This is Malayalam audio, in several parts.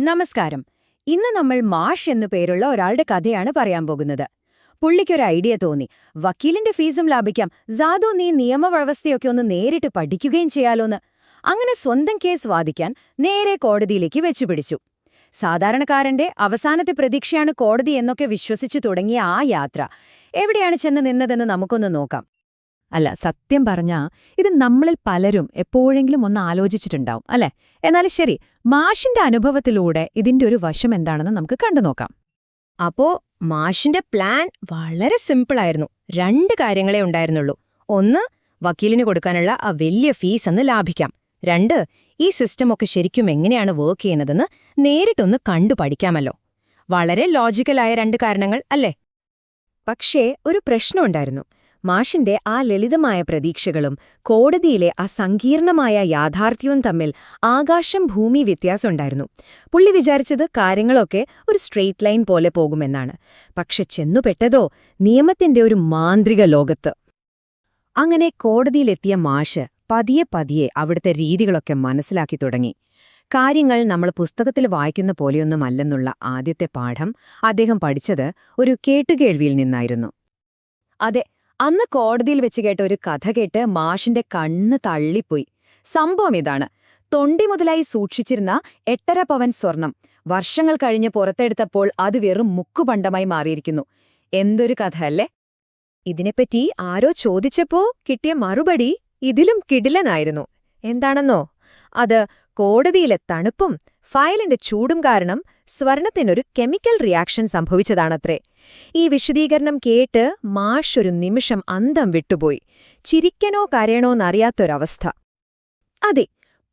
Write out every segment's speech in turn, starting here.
നമസ്കാരം. ഇന്ന് നമ്മൾ മാഷ് എന്നു പേരുള്ള ഒരാളുടെ കഥയാണ് പറയാൻ പോകുന്നത്. പുള്ളിക്കൊരു ഐഡിയ തോന്നി. വക്കീലിന്റെ ഫീസും ലാഭിക്കാം. ജാദു നീ നിയമവ്യവസ്ഥയൊക്കെ ഒന്ന് നേരിട്ട് പഠിക്കുകയും ചെയ്യാലോന്ന്. അങ്ങനെ സ്വന്തം കേസ് വാദിക്കാൻ നേരെ കോടതിയിലേക്ക് വെച്ചുപിടിച്ചു സാധാരണക്കാരന്റെ അവസാനത്തെ പ്രതീക്ഷയാണ് കോടതി എന്നൊക്കെ വിശ്വസിച്ചു തുടങ്ങിയ ആ യാത്ര. എവിടെയാണ് ചെന്ന് നിന്നതെന്ന് നമുക്കൊന്ന് നോക്കാം. അല്ല സത്യം പറഞ്ഞാ ഇത് നമ്മളിൽ പലരും എപ്പോഴെങ്കിലും ഒന്ന് ആലോചിച്ചിട്ടുണ്ടാവും അല്ലെ? എന്നാലും ശരി മാഷിന്റെ അനുഭവത്തിലൂടെ ഇതിന്റെ ഒരു വശം എന്താണെന്ന് നമുക്ക് കണ്ടുനോക്കാം അപ്പോ മാഷിന്റെ പ്ലാൻ വളരെ സിമ്പിളായിരുന്നു. രണ്ട് കാര്യങ്ങളെ ഉണ്ടായിരുന്നുള്ളൂ. ഒന്ന് വക്കീലിന് കൊടുക്കാനുള്ള ആ വലിയ ഫീസ് എന്ന് ലാഭിക്കാം. രണ്ട് ഈ സിസ്റ്റമൊക്കെ ശരിക്കും എങ്ങനെയാണ് വർക്ക് ചെയ്യുന്നതെന്ന് നേരിട്ടൊന്ന് കണ്ടു പഠിക്കാമല്ലോ. വളരെ ലോജിക്കലായ രണ്ട് കാരണങ്ങൾ അല്ലേ? പക്ഷേ ഒരു പ്രശ്നമുണ്ടായിരുന്നു മാഷിന്റെ ആ ലളിതമായ പ്രതീക്ഷകളും കോടതിയിലെ ആ സങ്കീർണമായ യാഥാർത്ഥ്യവും തമ്മിൽ ആകാശം ഭൂമി വ്യത്യാസമുണ്ടായിരുന്നു പുള്ളി വിചാരിച്ചത് കാര്യങ്ങളൊക്കെ ഒരു സ്ട്രെയിറ്റ് ലൈൻ പോലെ പോകുമെന്നാണ്. പക്ഷെ ചെന്നുപെട്ടതോ നിയമത്തിന്റെ ഒരു മാന്ത്രിക ലോകത്ത്. അങ്ങനെ കോടതിയിലെത്തിയ മാഷ് പതിയെ പതിയെ അവിടുത്തെ രീതികളൊക്കെ മനസ്സിലാക്കി തുടങ്ങി. കാര്യങ്ങൾ നമ്മൾ പുസ്തകത്തിൽ വായിക്കുന്ന പോലെയൊന്നുമല്ലെന്നുള്ള ആദ്യത്തെ പാഠം അദ്ദേഹം പഠിച്ചത് ഒരു കേട്ടുകേൾവിയിൽ നിന്നായിരുന്നു. അതെ അന്ന് കോടതിയിൽ വെച്ച് കേട്ട ഒരു കഥ കേട്ട് മാഷിന്റെ കണ്ണ് തള്ളിപ്പോയി. സംഭവം ഇതാണ്. തൊണ്ടി മുതലായി സൂക്ഷിച്ചിരുന്ന എട്ടര പവൻ സ്വർണം വർഷങ്ങൾ കഴിഞ്ഞ് പുറത്തെടുത്തപ്പോൾ അത് വെറും മുക്കുപണ്ടമായി മാറിയിരിക്കുന്നു. എന്തൊരു കഥ അല്ലേ? ഇതിനെപ്പറ്റി ആരോ ചോദിച്ചപ്പോ കിട്ടിയ മറുപടി ഇതിലും കിടിലനായിരുന്നു. എന്താണെന്നോ? അത് കോടതിയിലെ തണുപ്പും ഫയലിന്റെ ചൂടും കാരണം സ്വർണത്തിനൊരു കെമിക്കൽ റിയാക്ഷൻ സംഭവിച്ചതാണത്രേ. ഈ വിശദീകരണം കേട്ട് മാഷ് ഒരു നിമിഷം അന്തം വിട്ടുപോയി. ചിരിക്കണോ കരയണോ എന്നറിയാത്തൊരവസ്ഥ. അതെ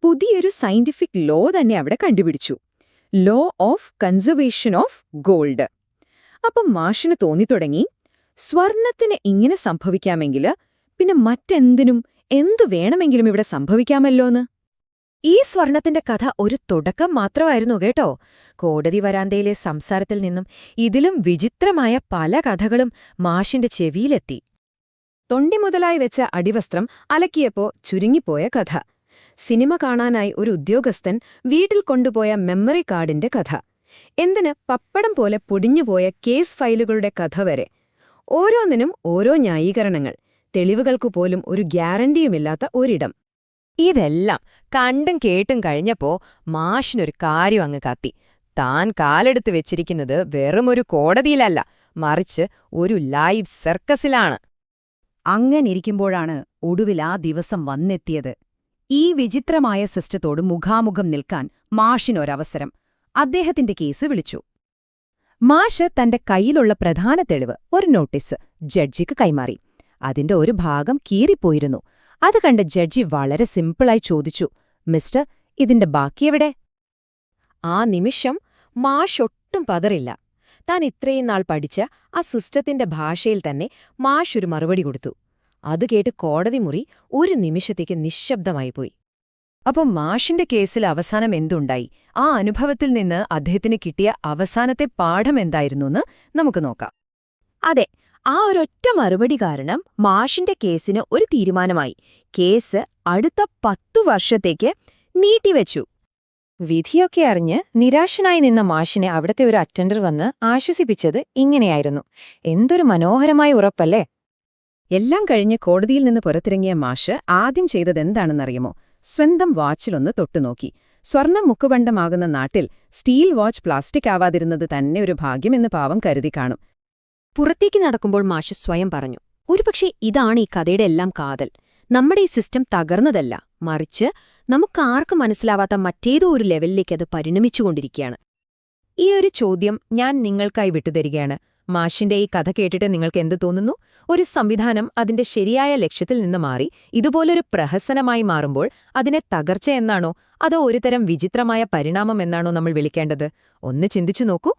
പുതിയൊരു സയന്റിഫിക് ലോ തന്നെ അവിടെ കണ്ടുപിടിച്ചു. Law of conservation of gold. അപ്പം മാഷിന് തോന്നിത്തുടങ്ങി സ്വർണത്തിന് ഇങ്ങനെ സംഭവിക്കാമെങ്കിൽ പിന്നെ മറ്റെന്തിനും എന്തു വേണമെങ്കിലും ഇവിടെ സംഭവിക്കാമല്ലോന്ന്? ഈ സ്വർണത്തിന്റെ കഥ ഒരു തുടക്കം മാത്രമായിരുന്നു കേട്ടോ. കോടതി വരാന്തയിലെ സംസാരത്തിൽ നിന്നും ഇതിലും വിചിത്രമായ പല കഥകളും മാഷിന്റെ ചെവിയിലെത്തി. തൊണ്ടി മുതലായി വെച്ച അടിവസ്ത്രം അലക്കിയപ്പോ ചുരുങ്ങിപ്പോയ കഥ. സിനിമ കാണാനായി ഒരു ഉദ്യോഗസ്ഥൻ വീട്ടിൽ കൊണ്ടുപോയ മെമ്മറി കാർഡിന്റെ കഥ. എന്തിന് പപ്പടം പോലെ പൊടിഞ്ഞുപോയ കേസ് ഫയലുകളുടെ കഥ വരെ. ഓരോന്നിനും ഓരോ ന്യായീകരണങ്ങൾ. തെളിവുകൾക്കു പോലും ഒരു ഗ്യാരണ്ടിയുമില്ലാത്ത ഒരിടം. ഇതെല്ലാം കണ്ടും കേട്ടും കഴിഞ്ഞപ്പോ മാഷിനൊരു കാര്യം അങ്ങ് കത്തി. താൻ കാലെടുത്ത് വെച്ചിരിക്കുന്നത് വെറുമൊരു കോടതിയിലല്ല മറിച്ച് ഒരു ലൈവ് സർക്കസിലാണ്. അങ്ങനിരിക്കുമ്പോഴാണ് ഒടുവിൽ ആ ദിവസം വന്നെത്തിയത്. ഈ വിചിത്രമായ സിസ്റ്റത്തോട് മുഖാമുഖം നിൽക്കാൻ മാഷിനൊരവസരം. അദ്ദേഹത്തിന്റെ കേസ് വിളിച്ചു. മാഷ് തന്റെ കയ്യിലുള്ള പ്രധാന തെളിവ് ഒരു നോട്ടീസ് ജഡ്ജിക്ക് കൈമാറി. അതിന്റെ ഒരു ഭാഗം കീറിപ്പോയിരുന്നു. അത് കണ്ട ജഡ്ജി വളരെ സിമ്പിളായി ചോദിച്ചു മിസ്റ്റർ ഇതിന്റെ ബാക്കിയെവിടെ ആ നിമിഷം മാഷൊട്ടും പതറില്ല. താൻ ഇത്രയും നാൾ പഠിച്ച ആ സിസ്റ്റത്തിന്റെ ഭാഷയിൽ തന്നെ മാഷ് ഒരു മറുപടി കൊടുത്തു. അത് കേട്ട് കോടതി മുറി ഒരു നിമിഷത്തേക്ക് നിശ്ശബ്ദമായി പോയി. അപ്പം മാഷിന്റെ കേസിൽ അവസാനം എന്തുണ്ടായി? ആ അനുഭവത്തിൽ നിന്ന് അദ്ദേഹത്തിന് കിട്ടിയ അവസാനത്തെ പാഠം എന്തായിരുന്നുവെന്ന് നമുക്ക് നോക്കാം. അതെ ആ ഒരൊറ്റ മറുപടി കാരണം മാഷിന്റെ കേസിന് ഒരു തീരുമാനമായി. കേസ് അടുത്ത പത്തു വർഷത്തേക്ക് നീട്ടിവെച്ചു. വിധിയൊക്കെ അറിഞ്ഞ് നിരാശനായി നിന്ന മാഷിനെ അവിടത്തെ ഒരു അറ്റൻഡർ വന്ന് ആശ്വസിപ്പിച്ചത് ഇങ്ങനെയായിരുന്നു. എന്തൊരു മനോഹരമായ ഉറപ്പല്ലേ? എല്ലാം കഴിഞ്ഞ് കോടതിയിൽ നിന്ന് പുറത്തിറങ്ങിയ മാഷ് ആദ്യം ചെയ്തതെന്താണെന്നറിയുമോ സ്വന്തം വാച്ചിലൊന്ന് തൊട്ടുനോക്കി. സ്വർണം മുക്കുബണ്ഡമാകുന്ന നാട്ടിൽ സ്റ്റീൽ വാച്ച് പ്ലാസ്റ്റിക് ആവാതിരുന്നത് തന്നെ ഒരു ഭാഗ്യമെന്ന് പാവം കരുതി കാണും. പുറത്തേക്ക് നടക്കുമ്പോൾ മാഷ് സ്വയം പറഞ്ഞു ഒരുപക്ഷെ ഇതാണ് ഈ കഥയുടെ എല്ലാം കാതൽ. നമ്മുടെ ഈ സിസ്റ്റം തകർന്നതല്ല. മറിച്ച് നമുക്ക് നമുക്കാർക്കും മനസ്സിലാവാത്ത മറ്റേതോ ഒരു ലെവലിലേക്ക് അത് പരിണമിച്ചുകൊണ്ടിരിക്കുകയാണ്. ഈ ഒരു ചോദ്യം ഞാൻ നിങ്ങൾക്കായി വിട്ടുതരികയാണ്. മാഷിന്റെ ഈ കഥ കേട്ടിട്ട് നിങ്ങൾക്ക് എന്ത് തോന്നുന്നു? ഒരു സംവിധാനം അതിന്റെ ശരിയായ ലക്ഷ്യത്തിൽ നിന്ന് മാറി ഇതുപോലൊരു പ്രഹസനമായി മാറുമ്പോൾ അതിനെ തകർച്ച എന്നാണോ? അതോ ഒരുതരം വിചിത്രമായ പരിണാമം എന്നാണോ നമ്മൾ വിളിക്കേണ്ടത്? ഒന്ന് ചിന്തിച്ചു നോക്കൂ.